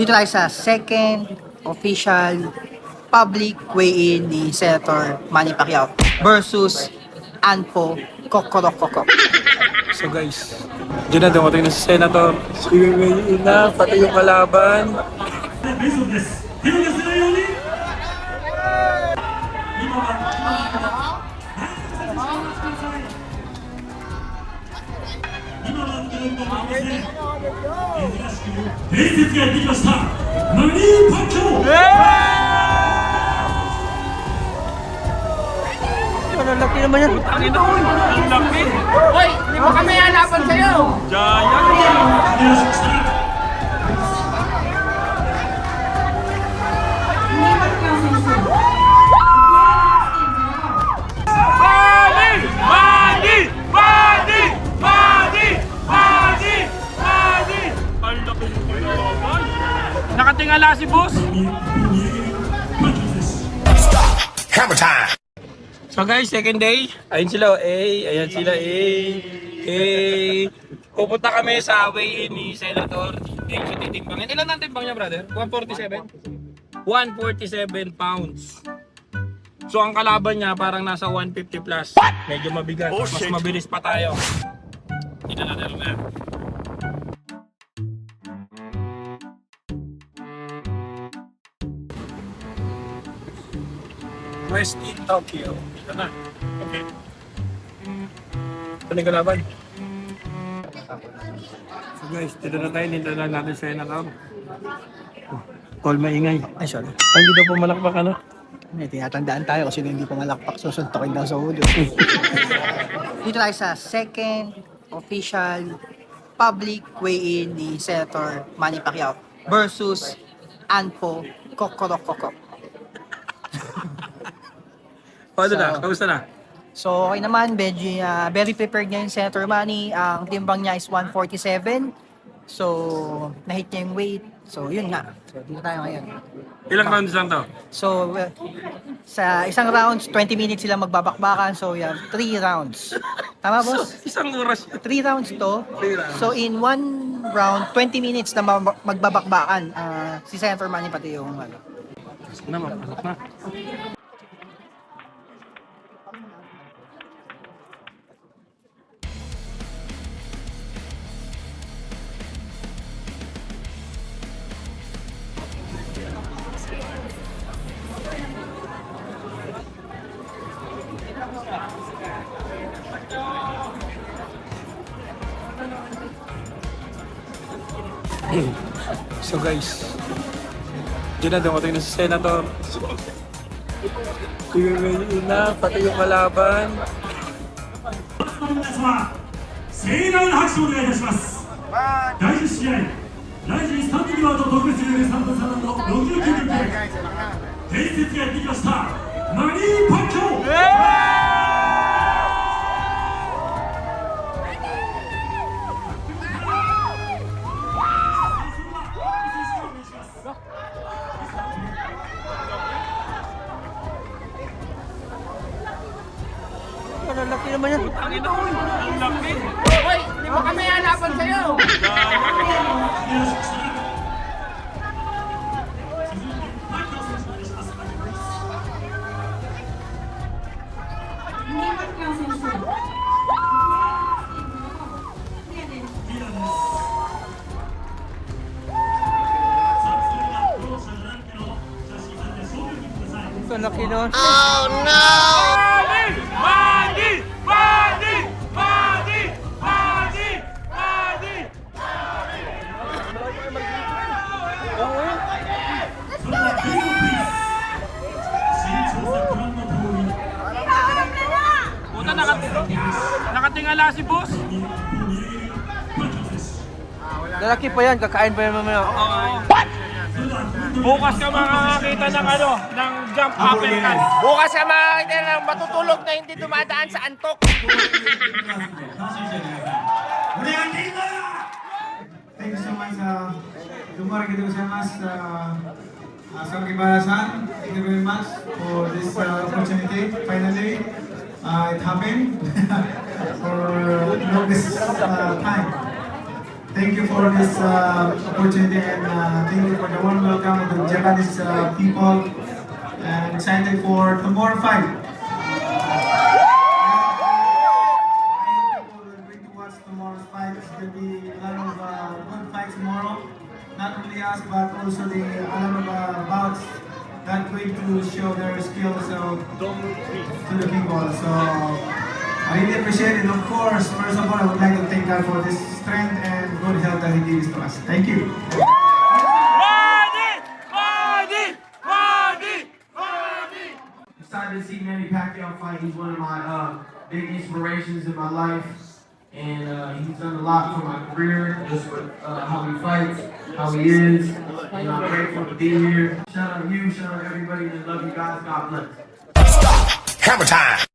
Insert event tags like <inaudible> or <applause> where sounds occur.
Dito tayo sa second official public weigh-in ni Senator Manny Pacquiao versus Anpo Kokorokoko. So guys, dyan na dumating na si Senator. Iwiwiin na, pati yung kalaban. 伝説がやってきましたマニー・パッキャオ Ano laki naman yan? Ang ina ko, ang laki. Hoy, hindi mo kami hanapan sa'yo! Giant. Nakatingala si boss. Hammer time! So guys, second day. Ayun sila, A. Ayan sila, A. A. Pupunta kami sa weigh-in ni Senator. Ayun siya titimbangin. Ilan ang timbang niya, brother? 147? 147 pounds. So ang kalaban niya parang nasa 150 plus. Medyo mabigat. Mas mabilis pa tayo. Ito na natin na. West in Tokyo. Ito na. Okay. Ito na yung kalaban. So guys, dito na tayo. Na natin sa Senator. Oh, Call maingay. Ay, sorry. Ay, hindi daw pumalakpak ano? May tinatandaan tayo kasi hindi pa malakpak susuntokin daw sa ulo. <laughs> Dito tayo sa second official public weigh-in ni Senator Manny Pacquiao versus Anpo Kokorokoko. Paano na? So- Kamusta na? So, okay naman, Benji, ah, very prepared ngayon Senator Manny. Ang timbang niya is 147. So, na-hit niya yung weight. So, yun nga. So, dito tayo ngayon. Ilang rounds lang to? So, well, sa isang rounds, 20 minutes sila magbabakbakan. So, have 3 rounds. Tama, boss? Isang oras. 3 rounds to. Three rounds. So, in one round, 20 minutes na magbabakbakan. ah, si Senator Manny pati yung ano. Na, mapasok na. <clears throat> So guys, dyan na dumating na si Senator. Iwiwiin na, pati yung kalaban. 皆様盛大な拍手をお願いいたします第10試合ライジンスタンディングアウト特別ルール3分3ラウンド69分経過伝説がやってきましたマニー・パッキャ naman yan? Ang ina ko, ang laki. Hoy, hindi mo kami hanapan sa'yo! Ang laki nun. Mani! ating alasi, boss. Lalaki pa yan, kakain pa yan mamaya. Oo. What? Bukas ka makakakita ng ano, ng jump up and cut. Bukas ka makakita ng matutulog na hindi dumadaan sa antok. Thank you so much. Uh, Dumara kita sa mas ah. ah, uh, Asam Kibarasan. Thank you very much for this uh, opportunity. Finally, uh, it happened. <laughs> for longest uh, time. Thank you for this uh, opportunity and uh, thank you for the warm welcome of the Japanese uh, people. And excited for tomorrow uh, fight. Uh. Not only us, but also the of uh, bouts that going to show their skills uh, to the people. So I really appreciate it. Of course, first of all, I would like to thank God for this strength and good health that He gives to us. Thank you. Excited to see Manny Pacquiao fight. He's one of my uh, big inspirations in my life. And uh, he's done a lot for my career, just with uh, how he fights, how he is. And I'm grateful to be here. Shout out to you, shout out to everybody that love you guys. God bless. Hammer time.